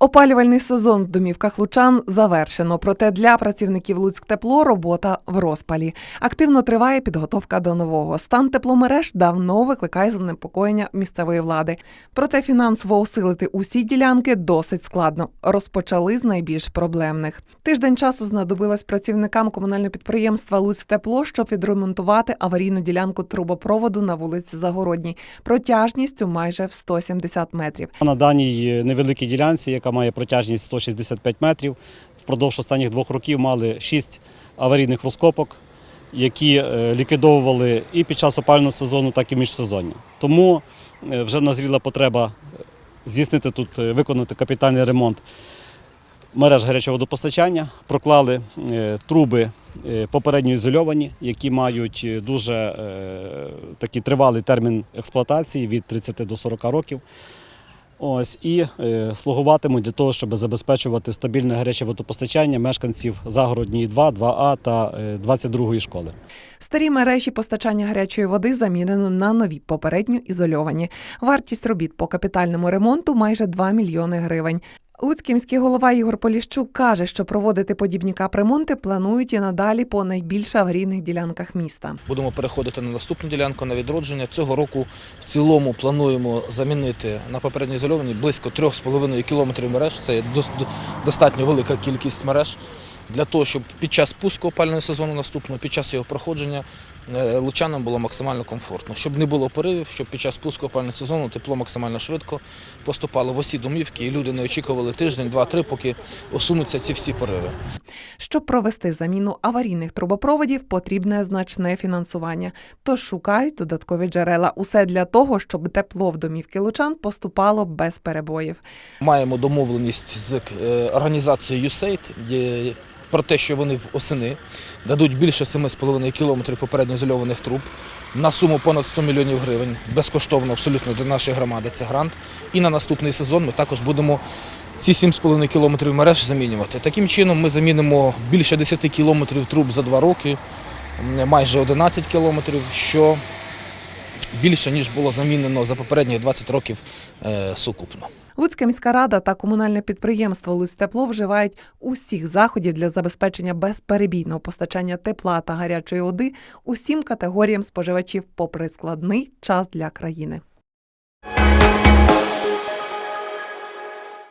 Опалювальний сезон в домівках лучан завершено. Проте для працівників Луцьктепло робота в розпалі. Активно триває підготовка до нового. Стан тепломереж давно викликає занепокоєння місцевої влади. Проте фінансово усилити усі ділянки досить складно. Розпочали з найбільш проблемних. Тиждень часу знадобилось працівникам комунального підприємства Луцьктепло, щоб відремонтувати аварійну ділянку трубопроводу на вулиці Загородній протяжністю майже в 170 метрів. На даній невеликій ділянці, яка має протяжність 165 метрів, впродовж останніх двох років мали шість аварійних розкопок, які е, ліквідовували і під час опалювального сезону, так і міжсезоння. Тому е, вже назріла потреба е, здійснити тут, виконати капітальний ремонт мереж гарячого водопостачання, проклали труби попередньо ізольовані, які мають дуже такий тривалий термін експлуатації від 30 до 40 років. Ось і е, слугуватимуть для того, щоб забезпечувати стабільне гаряче водопостачання мешканців Загородній 2, 2А та е, 22-ї школи. Старі мережі постачання гарячої води замінено на нові попередньо ізольовані. Вартість робіт по капітальному ремонту майже 2 мільйони гривень. Луцький міський голова Ігор Поліщук каже, що проводити подібні капремонти планують і надалі по найбільш аварійних ділянках міста. Будемо переходити на наступну ділянку на відродження. Цього року в цілому плануємо замінити на попередній ізольовані близько 3,5 кілометрів мереж. Це достатньо велика кількість мереж. Для того, щоб під час пуску опалювального сезону наступного, під час його проходження е, лучанам було максимально комфортно. Щоб не було поривів, щоб під час пуску опалювального сезону тепло максимально швидко поступало в усі домівки, і люди не очікували тиждень, два-три, поки усунуться ці всі пориви. Щоб провести заміну аварійних трубопроводів, потрібне значне фінансування. Тож шукають додаткові джерела. Усе для того, щоб тепло в домівки лучан поступало без перебоїв. Маємо домовленість з е, організацією USAID про те, що вони в осени дадуть більше 7,5 кілометрів попередньо ізольованих труб на суму понад 100 мільйонів гривень, безкоштовно абсолютно для нашої громади. Це грант. І на наступний сезон ми також будемо ці 7,5 кілометрів мереж замінювати. Таким чином ми замінимо більше 10 кілометрів труб за два роки, майже 11 кілометрів, що більше, ніж було замінено за попередні 20 років е, сукупно. Луцька міська рада та комунальне підприємство «Луцьтепло» вживають усіх заходів для забезпечення безперебійного постачання тепла та гарячої води усім категоріям споживачів, попри складний час для країни.